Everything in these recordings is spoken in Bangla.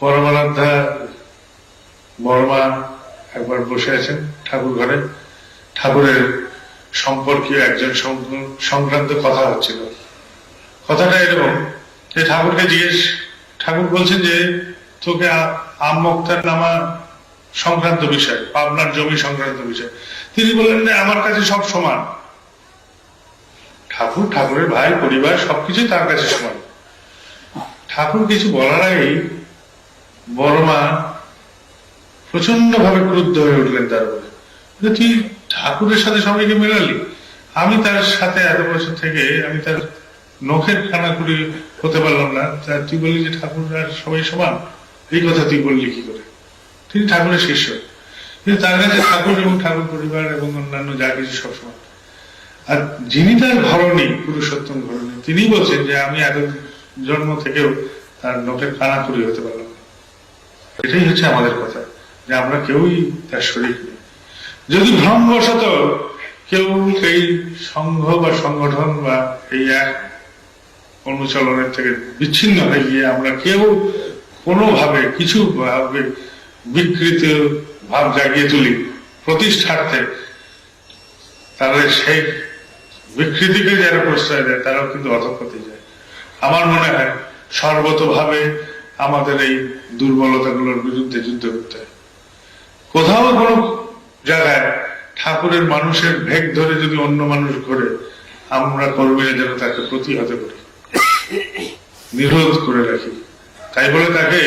পরমানন্দা বর্মা একবার বসে আছেন ঠাকুর ঘরে। ঠাকুরের সম্পর্কীয় একজন সংক্রান্ত কথা হচ্ছিল। কথাটা এরকম যে ঠাকুরকে জিজ্ঞেস, ঠাকুর বলছেন যে, তোকে আম নামা সংক্রান্ত বিষয়, পাবনার জমি সংক্রান্ত বিষয়। তিনি বললেন যে আমার কাছে সব সমান। ঠাকুর, ঠাকুরের ভাই, পরিবার সবকিছু তার কাছে সমান। ঠাকুর কিছু বলার আগেই বড়মা প্রচণ্ড ভাবে ক্রুদ্ধ হয়ে উঠলেন তার উপরে তুই ঠাকুরের সাথে সবাইকে মেলালি? আমি তার সাথে এত বছর থেকে আমি তার নখের কানাকুড়ি হতে পারলাম না। তা তুই বললি যে ঠাকুর আর সবাই সমান। এই কথা তুই বললি কি করে? তিনি ঠাকুরের শিষ্য। কিন্তু তার কাছে ঠাকুর এবং ঠাকুর পরিবার এবং অন্যান্য যা কিছু সব সমান। আর যিনি তার ঘরণী পুরুষোত্তম ঘরণী তিনি বলছেন যে আমি এত জন্ম থেকেও তার নখের খানা কানাকুড়ি হতে পারলাম এটাই হচ্ছে আমাদের কথা, যে আমরা কেউই তার শরীর যদি ভ্রমবশত কেউ এই সংঘ বা সংগঠন বা এই এক অনুচলনের থেকে বিচ্ছিন্ন হয়ে গিয়ে আমরা কেউ কোনোভাবে কিছু ভাবে বিকৃত ভাব জাগিয়ে তুলি, প্রতিষ্ঠার্থে, তাহলে সেই বিকৃতিকে যারা প্রশ্রয় দেয়, তারাও কিন্তু অধপতি যায়। আমার মনে হয় সর্বতভাবে আমাদের এই দুর্বলতাগুলোর বিরুদ্ধে যুদ্ধ করতে হয়। কোথাও কোনো জায়গায় ঠাকুরের মানুষের ভেগ ধরে যদি অন্য মানুষ ঘরে, আমরা কর্মীরা যেন তাকে প্রতিহত করি, নিরোধ করে রাখি। তাই বলে তাকে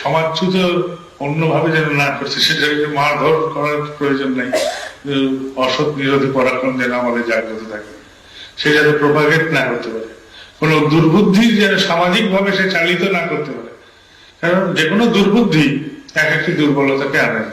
সমাজচ্যুত অন্যভাবে যেন না করছে, সেটাকে মারধর করার প্রয়োজন নাই। অসৎ নিরোধী পরাক্রম যেন আমাদের জাগ্রত থাকে। সে যাতে প্রভাগেট না করতে পারে। কোন দুর্বুদ্ধি যেন সামাজিক ভাবে সে চালিত না করতে পারে। কারণ যে কোনো দুর্বুদ্ধি এক একটি দুর্বলতাকে আনে।